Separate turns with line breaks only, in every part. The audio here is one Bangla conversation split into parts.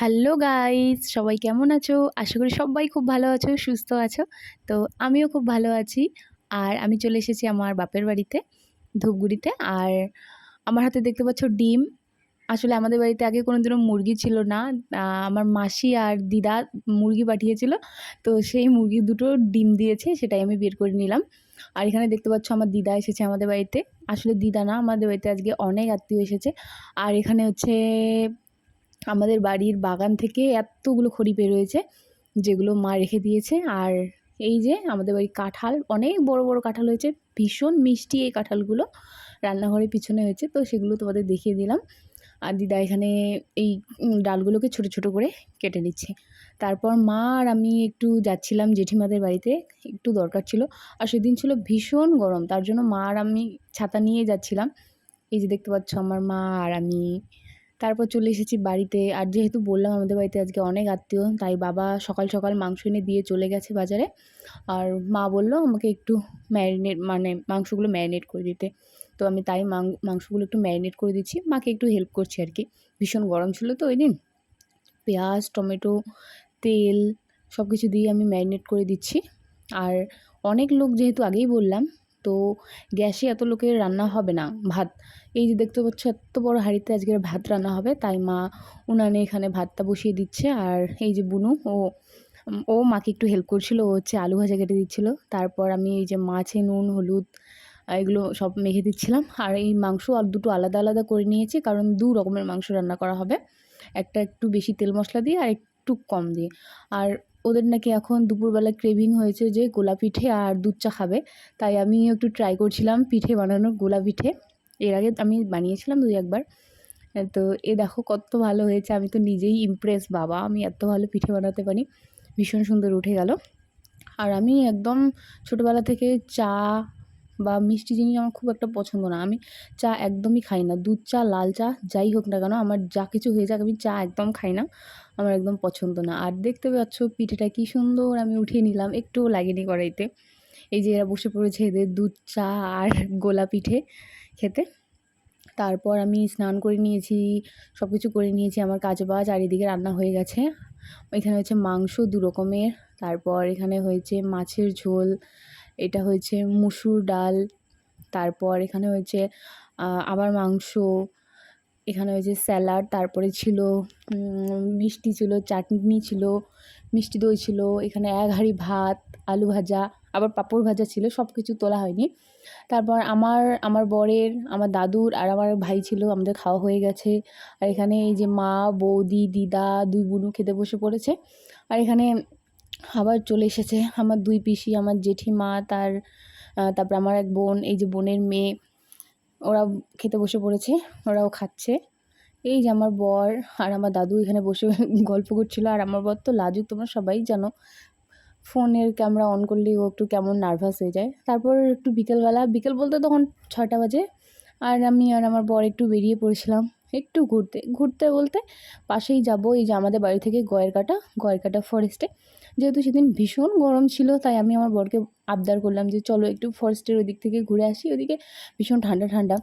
হ্যালো গাইস, সবাই কেমন আছো? আশা করি সবাই খুব ভালো আছো, সুস্থ আছো। তো আমিও খুব ভালো আছি। আর আমি চলে এসেছি আমার বাপের বাড়িতে, ধূপগুড়িতে। আর আমার হাতে দেখতে পাচ্ছ ডিম। আসলে আমাদের বাড়িতে আগে কোনো দিনও মুরগি ছিল না। আমার মাসি আর দিদা মুরগি পাঠিয়েছিল। তো সেই মুরগি দুটো ডিম দিয়েছে, সেটাই আমি বের করে নিলাম। আর এখানে দেখতে পাচ্ছ আমার দিদা এসেছে আমাদের বাড়িতে। আসলে দিদা না, আমাদের বাড়িতে আজকে অনেক আত্মীয় এসেছে। আর এখানে হচ্ছে আমাদের বাড়ির বাগান থেকে এতগুলো খড়ি বেরোয়েছে যেগুলো মা রেখে দিয়েছে। আর এই যে আমাদের বাড়ির কাঁঠাল, অনেক বড় বড় কাঁঠাল হয়েছে, ভীষণ মিষ্টি এই কাঁঠালগুলো রান্নাঘরের পিছনে হয়েছে। তো সেগুলো তোমাদের দেখিয়ে দিলাম। আর দিদা এখানে এই ডালগুলোকে ছোট ছোট করে কেটে নিচ্ছে। তারপর মা আর আমি একটু যাচ্ছিলাম জেঠিমাদের বাড়িতে, একটু দরকার ছিল। আর সেদিন ছিল ভীষণ গরম, তার জন্য মা আর আমি ছাতা নিয়ে যাচ্ছিলাম। এই যে দেখতে পাচ্ছ আমার মা আর আমি। তারপর চলে এসেছি বাড়িতে। আর যেহেতু বললাম, আমাদের বাড়িতে আজকে অনেক আত্মীয়, তাই বাবা সকাল সকাল মাংস এনে দিয়ে চলে গেছে বাজারে। আর মা বলল, আমাকে একটু ম্যারিনেট মানে মাংসগুলো ম্যারিনেট করে দিতে। তো আমি তাই মাংসগুলো একটু ম্যারিনেট করে দিচ্ছি। মাকে একটু হেল্প করছি আর কি। ভীষণ গরম ছিল তো ওই দিন। পেঁয়াজ, টমেটো, তেল সব কিছু দিয়ে আমি ম্যারিনেট করে দিচ্ছি। আর অনেক লোক যেহেতু আগেই বললাম তো গ্যাসে এত লোকের রান্না হবে না, ভাত। এই যে দেখতে পাচ্ছ, এত বড় হাঁড়িতে আজকের ভাত রান্না হবে, তাই মা উনানে এখানে ভাতটা বসিয়ে দিচ্ছে আর এই যে বুনু, ও ও মাকে একটু হেল্প করছিল, ও হচ্ছে আলু ভাজা কেটে দিচ্ছিল। তারপর আমি এই যে মাছে নুন, হলুদ এগুলো সব মেখে দিচ্ছিলাম। আর এই মাংস আর দুটো আলাদা আলাদা করে নিয়েছি, কারণ দু রকমের মাংস রান্না করা হবে। একটা একটু বেশি তেল মশলা দিয়ে আর একটু কম দিয়ে। আর ওদের নাকি এখন দুপুরবেলা ক্রেভিং হয়েছে যে গোলা পিঠে আর দুধ চা খাবে। তাই আমি একটু ট্রাই করছিলাম পিঠে বানানোর গোলা পিঠে এর আগে আমি বানিয়েছিলাম দুই একবার। তো এ দেখো কত ভালো হয়েছে। আমি তো নিজেই ইমপ্রেস বাবা, আমি এত ভালো পিঠে বানাতে পারি। ভীষণ সুন্দর উঠে গেল। আর আমি একদম ছোটোবেলা থেকে চা বা মিষ্টি জিনিস আমার খুব একটা পছন্দ না। আমি চা একদমই খাই না। দুধ চা, লাল চা, যাই হোক না কেন, আমার যা কিছু হয়ে যাক, আমি চা একদম খাই না। আমার একদম পছন্দ না। আর দেখতে পাচ্ছ পিঠেটা কি সুন্দর আমি উঠিয়ে নিলাম, একটুও লাগেনি কড়াইতে। এই যে এরা বসে পড়েছে এদের দুধ, চা আর গোলা পিঠে খেতে। তারপর আমি স্নান করে নিয়েছি সব কিছু করে নিয়েছি, আমার কাজ বাজ, আর এদিকে রান্না হয়ে গেছে। এখানে হচ্ছে মাংস দু রকমের তারপর এখানে হয়েছে মাছের ঝোল এটা হয়েছে মুসুর ডাল, তারপর এখানে হয়েছে আবার মাংস, এখানে হয়েছে স্যালাড, তারপরে ছিল মিষ্টি ছিল, চাটনি ছিল, মিষ্টি দই ছিল, এখানে এক ভাত, আলু ভাজা, আবার পাঁপড় ভাজা ছিল সব কিছু তোলা হয়নি। তারপর আমার আমার বরের, আমার দাদুর আর আমার ভাই ছিল, আমাদের খাওয়া হয়ে গেছে। আর এখানে এই যে মা, বৌদি, দিদা, দুই বুনু খেতে বসে পড়েছে। আর এখানে আবার চলে এসেছে। আমার দুই পিসি, আমার জেঠিমা, তার তারপর আমার এক বোন, এই যে বোনের মেয়ে ওরা খেতে বসে পড়েছে, ওরাও খাচ্ছে। এই যে আমার বর আর আমার দাদু এখানে বসে গল্প করছিল, আর আমার বর তো লাজুক, তোমরা সবাই জানো। ফোনের ক্যামেরা অন করলেই ও একটু কেমন নার্ভাস হয়ে যায়। তারপর একটু বিকেলবেলা, বিকেল বলতে তখন ছটা বাজে, আর আমি আর আমার বর একটু বেরিয়ে পড়েছিলাম। একটু ঘুরতে ঘুরতে বলতে পাশেই যাব এই যে আমাদের বাড়ি থেকে গয়ের কাটা গয়ের কাটা ফরেস্টে যেহেতু সেদিন ভীষণ গরম ছিল, তাই আমি আমার বরকে আবদার করলাম যে চলো একটু ফরেস্টের ওই দিক থেকে ঘুরে আসি, ওদিকে ভীষণ ঠান্ডা ঠান্ডা।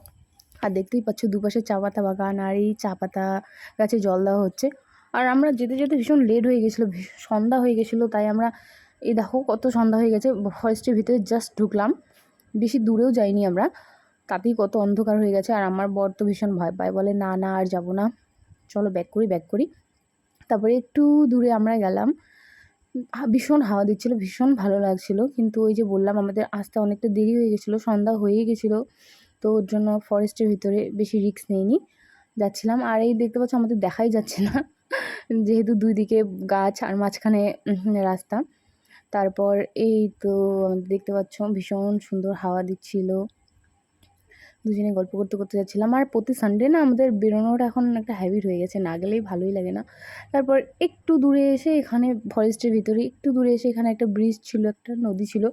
আর দেখতেই পাচ্ছ দুপাশে চা পাতা বাগান আর এই চা পাতা গাছে জল দেওয়া হচ্ছে। আর আমরা যেতে যেতে ভীষণ লেট হয়ে গেছিল সন্ধ্যা হয়ে গেছিল, তাই আমরা এই দেখো কত সন্ধ্যা হয়ে গেছে ফরেস্টের ভিতরে জাস্ট ঢুকলাম। বেশি দূরেও যাইনি আমরা। তাতেই কত অন্ধকার হয়ে গেছে আর আমার বর তো ভীষণ ভয় পায়। বলে, না না, আর যাব না। চলো ব্যাক করি ব্যাক করি। তারপরে একটু দূরে আমরা গেলাম। ভীষণ হাওয়া দিচ্ছিল, ভীষণ ভালো লাগছিল। কিন্তু ওই যে বললাম, আমাদের আসতে অনেকটা দেরি হয়ে গেছিল, সন্ধ্যা হয়েই গেছিল। তো ওর জন্য ফরেস্টের ভিতরে বেশি রিস্ক নেইনি। যাচ্ছিলাম। আর এই দেখতে পাচ্ছ, আমাদের দেখাই যাচ্ছে না। যেহেতু দুই দিকে গাছ আর মাঝখানে রাস্তা। তারপর এই তো দেখতে পাচ্ছ, ভীষণ সুন্দর হাওয়া দিচ্ছিল। দুজনে গল্প করতে করতে যাচ্ছিলাম। আর প্রতি সানডে না আমাদের বেরোনোর এখন একটা হ্যাবিট হয়ে গেছে, না গেলেই ভালোই লাগে না। তারপর একটু দূরে এসে এখানে ফরেস্টের ভিতরে, একটু দূরে এসে এখানে একটা ব্রিজ ছিল, একটা নদী ছিল।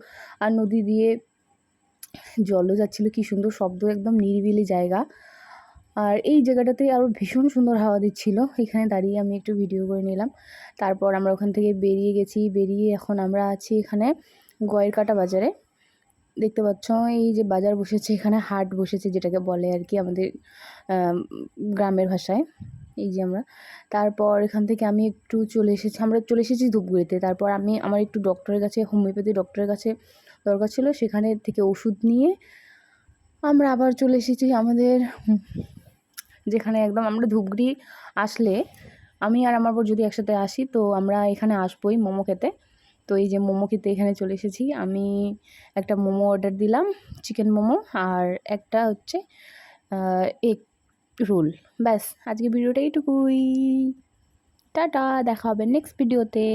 আর নদী দিয়ে জলও যাচ্ছিল, কি সুন্দর শব্দ, একদম নিরিবিলি জায়গা। আর এই জায়গাটাতে আরও ভীষণ সুন্দর হাওয়া দিচ্ছিল। এখানে দাঁড়িয়ে আমি একটু ভিডিও করে নিলাম। তারপর আমরা ওখান থেকে বেরিয়ে গেছি। বেরিয়ে এখন আমরা আছি এখানে গয়ের কাটা বাজারে। দেখতে পাচ্ছ, এই যে বাজার বসেছে, এখানে হাট বসেছে যেটাকে বলে আর কি আমাদের গ্রামের ভাষায়, এই যে আমরা। তারপর এখান থেকে আমি একটু চলে এসেছি, আমরা চলে এসেছি ধূপগুড়িতে। তারপর আমি, আমার একটু ডক্টরের কাছে হোমিওপ্যাথি ডক্টরের কাছে দরকার ছিল, সেখানে থেকে ওষুধ নিয়ে আমরা আবার চলে এসেছি আমাদের, যেখানে একদম আমরা ধূপগুড়ি আসলে আমি আর আমার বর যদি একসাথে আসি, তো আমরা এখানে আসবোই মোমো খেতে। তো এই যে মোমো খেতে এখানে চলে এসেছি। আমি একটা মোমো অর্ডার দিলাম, চিকেন মোমো, আর একটা হচ্ছে এগ রোল ব্যাস আজকে ভিডিওটা এইটুকুই। টাটা, দেখা হবে নেক্সট ভিডিওতে